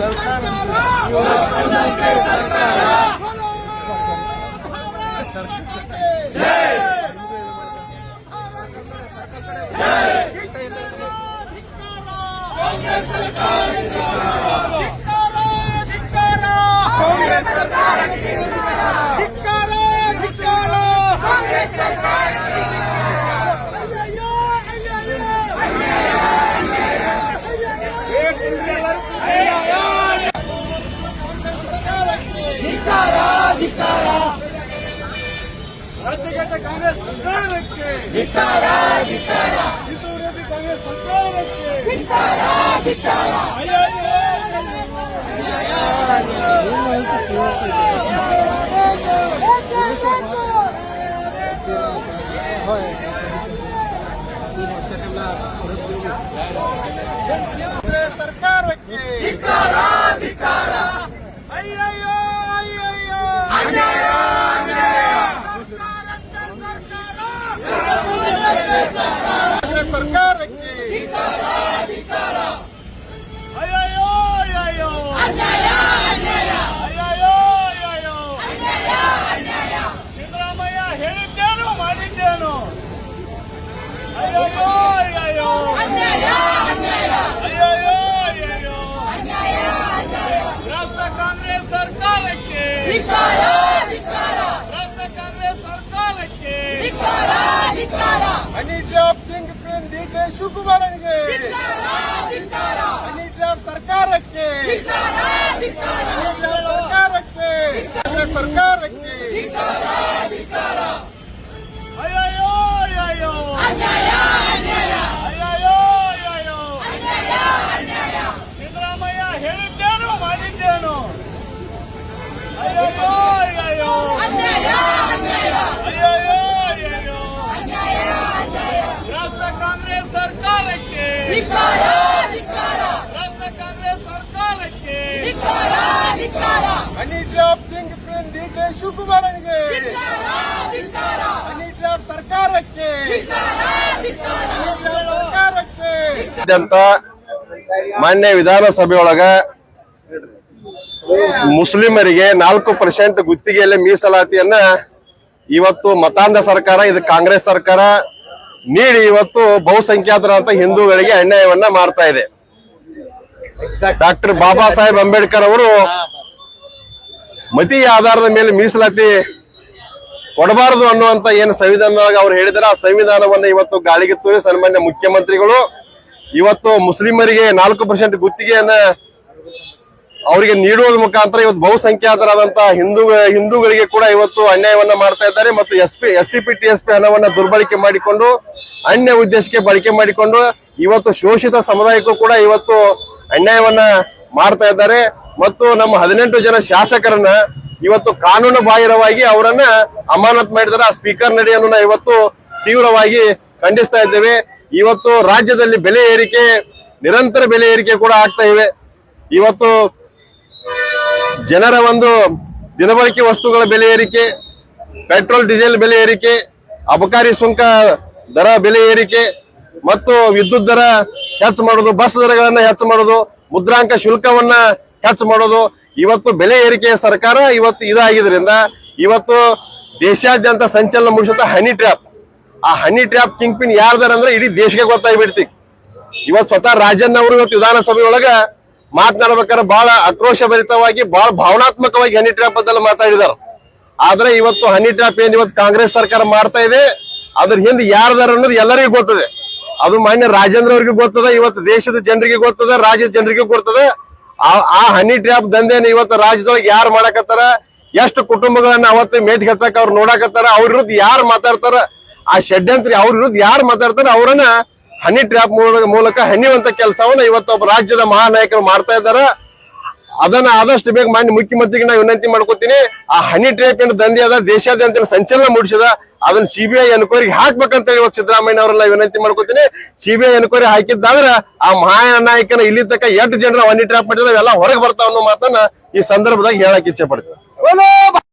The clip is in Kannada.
ಸರ್ಕಾರ ರಾಜ್ಯಘಟ್ಟ ಕಾಂಗ್ರೆಸ್ ಸರ್ಕಾರಕ್ಕೆ ಹಿಂದೂ ವಿರೋಧಿ ಕಾಂಗ್ರೆಸ್ ಸರ್ಕಾರಕ್ಕೆ ಅಯ್ಯಯ್ಯೋ! ಸಿದ್ದರಾಮಯ್ಯ ಹೇಳಿದ್ದೇನು ಮಾಡಿದ್ದೇನು ಅಯ್ಯಯ್ಯೋ ಅಯ್ಯಯ್ಯೋ ಅಯ್ಯಯ್ಯೋ ರಾಷ್ಟ್ರ ಕಾಂಗ್ರೆಸ್ ಸರ್ಕಾರಕ್ಕೆ ಕಾಂಗ್ರೆಸ್ ಸರ್ಕಾರಕ್ಕೆ ಹನಿ ಶಿವಕುಮಾರನಿಗೆ ಹನಿ ಡ್ರಾಪ್ ಸರ್ಕಾರಕ್ಕೆ ಹನಿ ಡ್ರಾಪ್ ಸರ್ಕಾರಕ್ಕೆ ಕೆ ಶಿವಕುಮಾರನಿಗೆ. ಸರ್ಕಾರಕ್ಕೆ. ಸರ್ಕಾರಕ್ಕೆ. ಮಾನ್ಯ ವಿಧಾನಸಭೆಯೊಳಗ ಮುಸ್ಲಿಮರಿಗೆ ನಾಲ್ಕು ಪರ್ಸೆಂಟ್ ಗುತ್ತಿಗೆಯಲ್ಲಿ ಮೀಸಲಾತಿಯನ್ನ ಇವತ್ತು ಮತಾಂಧ ಸರ್ಕಾರ ಇದು ಕಾಂಗ್ರೆಸ್ ಸರ್ಕಾರ ನೀಡಿ ಇವತ್ತು ಬಹುಸಂಖ್ಯಾತರಂತ ಹಿಂದೂಗಳಿಗೆ ಅನ್ಯಾಯವನ್ನ ಮಾಡ್ತಾ ಇದೆ. ಡಾಕ್ಟರ್ ಬಾಬಾ ಸಾಹೇಬ್ ಅಂಬೇಡ್ಕರ್ ಅವರು ಮತಿ ಆಧಾರದ ಮೇಲೆ ಮೀಸಲಾತಿ ಕೊಡಬಾರದು ಅನ್ನುವಂತ ಏನು ಸಂವಿಧಾನದಾಗ ಅವ್ರು ಹೇಳಿದಾರೆ. ಆ ಸಂವಿಧಾನವನ್ನ ಇವತ್ತು ಗಾಳಿಗೆ ತೂರಿ ಸನ್ಮಾನ್ಯ ಮುಖ್ಯಮಂತ್ರಿಗಳು ಇವತ್ತು ಮುಸ್ಲಿಮರಿಗೆ ನಾಲ್ಕು ಪರ್ಸೆಂಟ್ ಗುತ್ತಿಗೆಯನ್ನ ಅವರಿಗೆ ನೀಡುವ ಮುಖಾಂತರ ಇವತ್ತು ಬಹುಸಂಖ್ಯಾತರಾದಂತ ಹಿಂದೂ, ಹಿಂದೂಗಳಿಗೆ ಕೂಡ ಇವತ್ತು ಅನ್ಯಾಯವನ್ನ ಮಾಡ್ತಾ ಇದ್ದಾರೆ ಮತ್ತು S P, S C P, T S P ಹಣವನ್ನ ದುರ್ಬಳಕೆ ಮಾಡಿಕೊಂಡು, ಅನ್ಯ ಉದ್ದೇಶಕ್ಕೆ ಬಳಕೆ ಮಾಡಿಕೊಂಡು ಇವತ್ತು ಶೋಷಿತ ಸಮುದಾಯಕ್ಕೂ ಕೂಡ ಇವತ್ತು ಅನ್ಯಾಯವನ್ನ ಮಾಡ್ತಾ ಇದ್ದಾರೆ. ಮತ್ತು ನಮ್ಮ ಹದಿನೆಂಟು ಜನ ಶಾಸಕರನ್ನ ಇವತ್ತು ಕಾನೂನು ಬಾಹಿರವಾಗಿ ಅವರನ್ನ ಅಮಾನತ್ ಮಾಡಿದ್ರೆ ಆ ಸ್ಪೀಕರ್ ನಡೆಯನ್ನು ಇವತ್ತು ತೀವ್ರವಾಗಿ ಖಂಡಿಸ್ತಾ ಇದ್ದೇವೆ. ಇವತ್ತು ರಾಜ್ಯದಲ್ಲಿ ಬೆಲೆ ಏರಿಕೆ, ನಿರಂತರ ಬೆಲೆ ಏರಿಕೆ ಕೂಡ ಆಗ್ತಾ ಇವೆ. ಇವತ್ತು ಜನರ ಒಂದು ದಿನಬಳಕೆ ವಸ್ತುಗಳ ಬೆಲೆ ಏರಿಕೆ, ಪೆಟ್ರೋಲ್, ಡೀಸೆಲ್ ಬೆಲೆ ಏರಿಕೆ, ಅಬಕಾರಿ ಸುಂಕ ದರ ಬೆಲೆ ಏರಿಕೆ, ಮತ್ತು ವಿದ್ಯುತ್ ದರ ಹೆಚ್ಚು ಮಾಡೋದು ಬಸ್ ದರಗಳನ್ನ ಹೆಚ್ಚು ಮಾಡೋದು ಮುದ್ರಾಂಕ ಶುಲ್ಕವನ್ನ ಹೆಚ್ಚು ಮಾಡೋದು, ಇವತ್ತು ಬೆಲೆ ಏರಿಕೆಯ ಸರ್ಕಾರ ಇವತ್ತು ಇದಾಗಿದ್ರಿಂದ ಇವತ್ತು ದೇಶಾದ್ಯಂತ ಸಂಚಲನ ಮುಗಿಸುತ್ತ ಹನಿ ಟ್ರ್ಯಾಪ್. ಆ ಹನಿ ಟ್ರ್ಯಾಪ್ ಕಿಂಗ್ ಪಿನ್ ಯಾರ್ದಾರ ಅಂದ್ರೆ ಇಡೀ ದೇಶಕ್ಕೆ ಗೊತ್ತಾಗ್ಬಿಡ್ತಿ ಇವತ್ತು ಸ್ವತಃ ರಾಜನ್ ಅವರು ಇವತ್ತು ವಿಧಾನಸಭೆ ಒಳಗ ಮಾತನಾಡ್ಬೇಕಾದ್ರೆ ಬಹಳ ಆಕ್ರೋಶ ಭರಿತವಾಗಿ ಬಹಳ ಭಾವನಾತ್ಮಕವಾಗಿ ಹನಿ ಟ್ರ್ಯಾಪ್ ಅಂತೆಲ್ಲ ಮಾತಾಡಿದಾರ. ಆದ್ರೆ ಇವತ್ತು ಹನಿ ಟ್ರ್ಯಾಪ್ ಏನ್ ಇವತ್ತು ಕಾಂಗ್ರೆಸ್ ಸರ್ಕಾರ ಮಾಡ್ತಾ ಇದೆ, ಅದ್ರ ಹಿಂದೆ ಯಾರ್ದಾರ ಅನ್ನೋದು ಎಲ್ಲರಿಗೂ ಗೊತ್ತದೆ. ಅದು ಮಾನ್ಯ ರಾಜೇಂದ್ರ ಅವ್ರಿಗೂ ಗೊತ್ತದ, ಇವತ್ತು ದೇಶದ ಜನರಿಗೆ ಗೊತ್ತದ, ರಾಜ್ಯದ ಜನರಿಗೂ ಗೊತ್ತದ. ಆ ಹನಿ ಟ್ರ್ಯಾಪ್ ದಂಧೆನ ಇವತ್ತು ರಾಜ್ಯದೊಳಗೆ ಯಾರು ಮಾಡಕತ್ತಾರ? ಎಷ್ಟು ಕುಟುಂಬಗಳನ್ನ ಅವತ್ತು ಮೇಟ್ ಹಚ್ಚಕ್ ಅವ್ರು ನೋಡಕತ್ತಾರ? ಅವ್ರ ವಿರುದ್ಧ ಯಾರು ಮಾತಾಡ್ತಾರ? ಆ ಷಡ್ಯಂತ್ರಿ ಅವ್ರ ವಿರುದ್ಧ ಯಾರು ಮಾತಾಡ್ತಾರ? ಅವರನ್ನ ಹನಿ ಟ್ರ್ಯಾಪ್ ಮೂಲಕ ಹನಿವಂತ ಕೆಲಸವನ್ನ ಇವತ್ತು ಒಬ್ಬ ರಾಜ್ಯದ ಮಹಾನಾಯಕರು ಮಾಡ್ತಾ ಇದ್ದಾರೆ. ಅದನ್ನ ಆದಷ್ಟು ಬೇಗ ಮಾನ್ಯ ಮುಖ್ಯಮಂತ್ರಿಗೆ ನಾವು ವಿನಂತಿ ಮಾಡ್ಕೋತೀನಿ. ಆ ಹನಿ ಟ್ರೇಪ್ ಏನು ದಂಧೆ ಅದ, ದೇಶಾದ್ಯಂತ ಸಂಚಲನ ಮೂಡಿಸಿದ, ಅದನ್ನ ಸಿಬಿಐ ಎನ್ಕ್ವೈರಿಗೆ ಹಾಕ್ಬೇಕಂತ ಹೇಳಿ ಇವತ್ತು ಸಿದ್ದರಾಮಯ್ಯ ಅವರೆಲ್ಲ ವಿನಂತಿ ಮಾಡ್ಕೋತೀನಿ. ಸಿಬಿಐ ಎನ್ಕ್ವೈರಿ ಹಾಕಿದ್ದಾದ್ರ ಆ ಮಹಾನಾಯಕನ ಇಲ್ಲಿ ತನಕ ಎಷ್ಟು ಜನರ ಹನಿ ಟ್ರ್ಯಾಪ್ ಮಾಡಿದ್ರೆ ಎಲ್ಲ ಹೊರಗೆ ಬರ್ತಾವ ಅನ್ನೋ ಮಾತನ್ನ ಈ ಸಂದರ್ಭದಾಗ ಹೇಳಕ್ ಇಚ್ಛೆ ಪಡ್ತೀನಿ. बोलो